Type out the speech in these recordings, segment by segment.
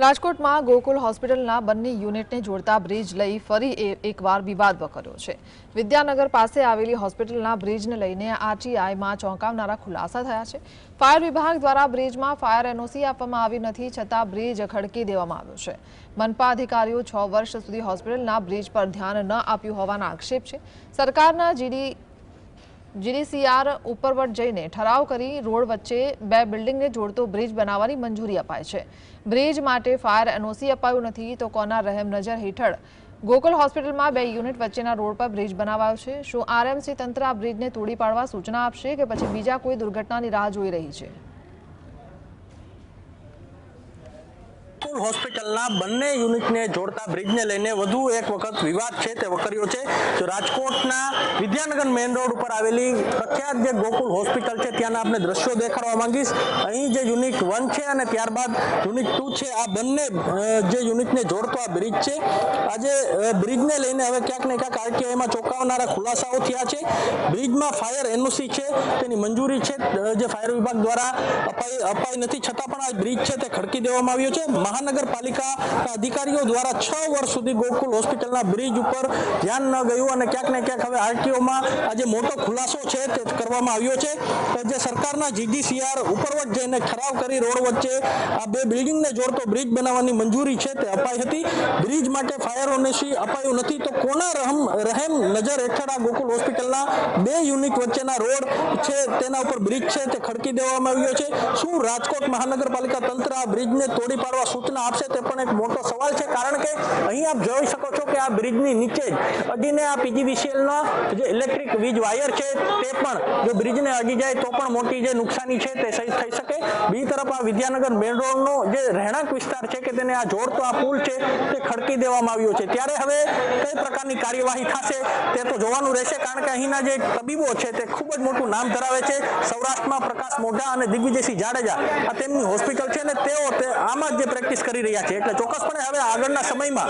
રાજકોટમાં ગોકુલ હોસ્પિટલના બંને યુનિટને જોડતા બ્રિજ લઈ ફરી એકવાર વિવાદ વકર્યો છે. વિદ્યાનગર પાસે આવેલી હોસ્પિટલના બ્રિજને લઈને આરટીઆઈમાં ચોંકાવનારા ખુલાસા થયા છે. ફાયર વિભાગ દ્વારા બ્રિજમાં ફાયર એનઓસી આપવામાં આવી નથી છતાં બ્રિજ ખડકી દેવામાં આવ્યો છે. મનપા અધિકારીઓ છ વર્ષ સુધી હોસ્પિટલના બ્રિજ પર ધ્યાન ન આપ્યું હોવાના આક્ષેપ છે. સરકારના જીડી જીડીસીઆર ઉપરવટ જઈને ઠરાવ કરી રોડ વચ્ચે બે બિલ્ડિંગને જોડતો બ્રિજ બનાવવાની મંજૂરી અપાય છે. બ્રિજ માટે ફાયર એનઓસી અપાયું નથી તો કોના રહેમ નજર હેઠળ? ગોકુલ હોસ્પિટલમાં બે યુનિટ વચ્ચેના રોડ પર બ્રિજ બનાવાયો છે. શું આરએમસી તંત્ર આ બ્રિજને તોડી પાડવા સૂચના આપશે કે પછી બીજા કોઈ દુર્ઘટનાની રાહ જોઈ રહી છે? ગોકુલ હોસ્પિટલના બંને યુનિટને જોડતા બ્રિજને લઈને વધુ એક વખત વિવાદ છે તે વકર્યો છે. જો રાજકોટના વિદ્યાનગર મેઇન રોડ ઉપર આવેલી પ્રખ્યાત જે ગોકુલ હોસ્પિટલ છે, ત્યાંના આપણે દ્રશ્યો દેખાડવા માંગીશ. અહીં જે યુનિટ વન છે અને ત્યારબાદ યુનિટ ટુ છે, આ બંને જે યુનિટને જોડતો આ બ્રિજ છે. આજે બ્રિજને લઈને હવે ક્યાંક ને ક્યાંક આરટીઆઈમાં ચોંકાવનારા ખુલાસાઓ થયા છે. બ્રિજમાં ફાયર એનઓસી છે, તેની મંજૂરી છે જે ફાયર વિભાગ દ્વારા અપાઈ અપાઈ નથી, છતાં પણ આ બ્રિજ છે તે ખડકી દેવામાં આવ્યો છે. મહાનગરપાલિકાના અધિકારીઓ દ્વારા છ વર્ષ સુધી ગોકુલ હોસ્પિટલના બ્રિજ ઉપર ધ્યાન ન ગયું અને ક્યાંક ને ક્યાંક હવે આરટીઓમાં આજે મોટો ખુલાસો છે તે કરવામાં આવ્યો છે. જે સરકારના જીડીસીઆર ઉપરવટ જઈને ઠરાવ કરી રોડ વચ્ચે આ બે બિલ્ડિંગને જોડતો બ્રિજ બનાવવાની મંજૂરી છે તે અપાઈ હતી. બ્રિજ માટે ફાયર ઓનેસી અપાયું નથી તો કોના રહમ, રહેમ નજર હેઠળ આ ગોકુલ હોસ્પિટલના બે યુનિટ વચ્ચેના રોડ છે તેના ઉપર બ્રિજ છે તે ખડકી દેવામાં આવ્યો છે. શું રાજકોટ મહાનગરપાલિકા તંત્ર આ બ્રિજને તોડી પાડવા સૂચના આપશે તે પણ એક મોટો સવાલ છે, કારણ કે અહીં આપ જોઈ શકો છો કે આ બ્રિજની નીચે જ અડીને આ પીજીવીસીએલનો જે ઇલેક્ટ્રિક વીજ વાયર છે તે પણ જો બ્રિજને અડી જાય તો પણ મોટી જે નુકસાની છે તે સહી થઈ શકે. બીજી તરફ આ વિદ્યાનગર મેન રોડનો જે રહેણાંક વિસ્તાર છે કે તેને આ જોડતો આ પુલ છે તે ખડકી દેવામાં આવ્યો છે. ત્યારે હવે કઈ પ્રકારની કાર્યવાહી થશે તે તો જોવાનું રહેશે, કારણ કે અહીંના જે તબીબો છે તે ખૂબ જ મોટું નામ ધરાવે છે. સૌરાષ્ટ્રમાં પ્રકાશ મોઢા અને દિગ્વિજયસિંહ જાડેજા આ તેમની હોસ્પિટલ છે ને તેઓ તે આમાં જ જે પ્રેક્ટિસ કરી રહ્યા છે. એટલે ચોક્કસપણે હવે આગળના સમયમાં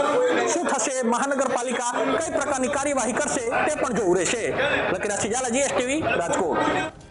શું થશે મહાનગરપાલિકા કઈ પ્રકારની કાર્યવાહી કરશે તે પણ જોવું રહેશે. લકીરાજ ઝાલા, જીએસટીવી, રાજકોટ.